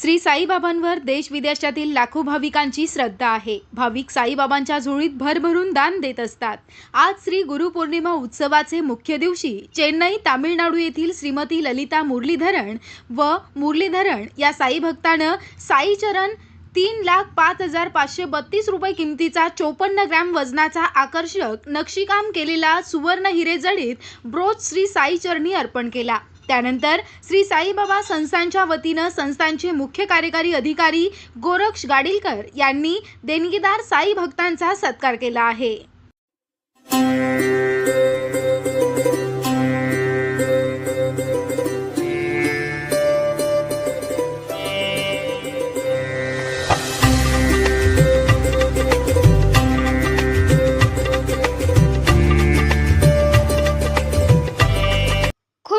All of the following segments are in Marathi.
श्री साईबाबांवर देश विदेशातील लाखो भाविकांची श्रद्धा आहे. भाविक साईबाबांच्या झोळीत भरभरून दान देत असतात. आज श्री गुरुपौर्णिमा उत्सवाचे मुख्य दिवशी चेन्नई तामिळनाडू येथील श्रीमती ललिता मुरलीधरण व मुरलीधरण या साई भक्तानं साईचरण तीन लाख पाच हजार पाचशे बत्तीस रुपये किमतीचा चोपन्न ग्रॅम वजनाचा आकर्षक नक्षीकाम केलेला सुवर्ण हिरे जडीत ब्रोच श्री साईचरणी अर्पण केला. त्यानंतर श्री साईबाबा संस्थांच्या वतीनं संस्थांचे मुख्य कार्यकारी अधिकारी गोरक्ष गाडीलकर यांनी देणगीदार साई भक्तांचा सत्कार केला आहे.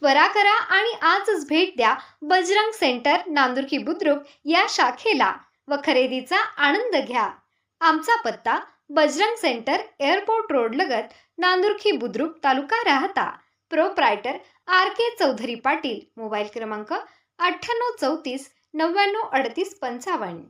त्वरा करा आणि आजच भेट द्या बजरंग सेंटर नांदुर्की बुद्रुक या शाखेला. व खरेदीचा आनंद घ्या. आमचा पत्ता बजरंग सेंटर एअरपोर्ट रोड लगत नांदुर्खी बुद्रुक तालुका राहता. Proprietor R K Chaudhari Patil mobile क्रमांक अठ्ठ्याण्णव चौतीस नव्याण्णव अडतीस पंचावन्न.